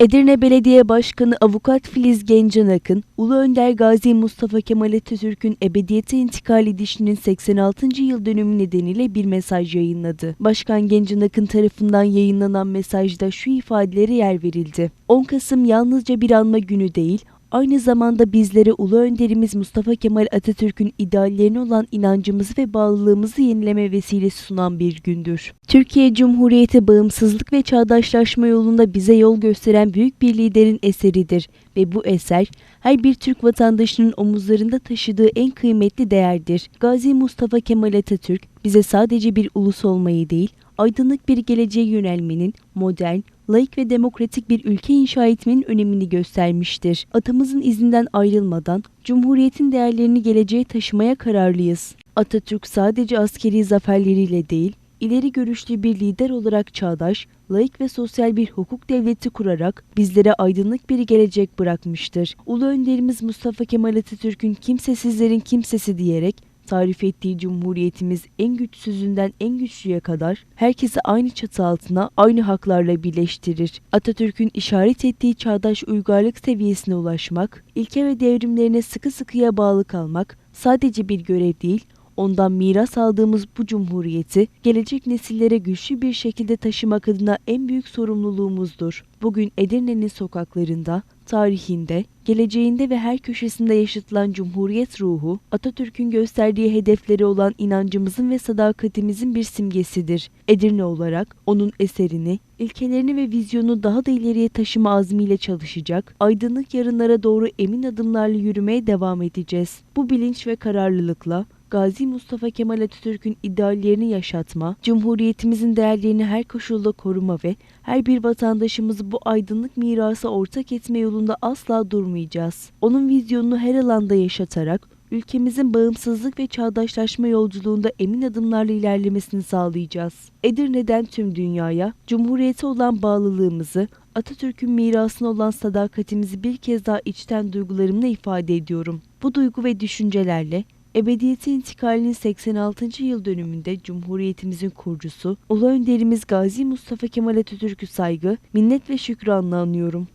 Edirne Belediye Başkanı Avukat Filiz Gencan Akın, Ulu Önder Gazi Mustafa Kemal Atatürk'ün ebediyete intikal edişinin 86. yıl dönümü nedeniyle bir mesaj yayınladı. Başkan Gencan Akın tarafından yayınlanan mesajda şu ifadelere yer verildi. 10 Kasım yalnızca bir anma günü değil, aynı zamanda bizlere Ulu Önderimiz Mustafa Kemal Atatürk'ün ideallerine olan inancımızı ve bağlılığımızı yenileme vesilesi sunan bir gündür. Türkiye Cumhuriyeti bağımsızlık ve çağdaşlaşma yolunda bize yol gösteren büyük bir liderin eseridir ve bu eser her bir Türk vatandaşının omuzlarında taşıdığı en kıymetli değerdir. Gazi Mustafa Kemal Atatürk bize sadece bir ulus olmayı değil, aydınlık bir geleceğe yönelmenin, modern, laik ve demokratik bir ülke inşa etmenin önemini göstermiştir. Atamızın izinden ayrılmadan Cumhuriyetin değerlerini geleceğe taşımaya kararlıyız. Atatürk sadece askeri zaferleriyle değil, ileri görüşlü bir lider olarak çağdaş, laik ve sosyal bir hukuk devleti kurarak bizlere aydınlık bir gelecek bırakmıştır. Ulu önderimiz Mustafa Kemal Atatürk'ün kimsesizlerin kimsesi diyerek tarif ettiği cumhuriyetimiz en güçsüzünden en güçlüye kadar herkesi aynı çatı altına aynı haklarla birleştirir. Atatürk'ün işaret ettiği çağdaş uygarlık seviyesine ulaşmak, ilke ve devrimlerine sıkı sıkıya bağlı kalmak sadece bir görev değil, ondan miras aldığımız bu cumhuriyeti gelecek nesillere güçlü bir şekilde taşımak adına en büyük sorumluluğumuzdur. Bugün Edirne'nin sokaklarında, tarihinde, geleceğinde ve her köşesinde yaşatılan cumhuriyet ruhu, Atatürk'ün gösterdiği hedefleri olan inancımızın ve sadakatimizin bir simgesidir. Edirne olarak onun eserini, ilkelerini ve vizyonu daha da ileriye taşıma azmiyle çalışacak, aydınlık yarınlara doğru emin adımlarla yürümeye devam edeceğiz. Bu bilinç ve kararlılıkla Gazi Mustafa Kemal Atatürk'ün ideallerini yaşatma, Cumhuriyetimizin değerlerini her koşulda koruma ve her bir vatandaşımızı bu aydınlık mirasa ortak etme yolunda asla durmayacağız. Onun vizyonunu her alanda yaşatarak ülkemizin bağımsızlık ve çağdaşlaşma yolculuğunda emin adımlarla ilerlemesini sağlayacağız. Edirne'den tüm dünyaya Cumhuriyete olan bağlılığımızı, Atatürk'ün mirasına olan sadakatimizi bir kez daha içten duygularımla ifade ediyorum. Bu duygu ve düşüncelerle Ebediyete intikalinin 86. yıl dönümünde Cumhuriyetimizin kurucusu, Ulu Önderimiz Gazi Mustafa Kemal Atatürk'ü saygı, minnet ve şükranla anıyorum.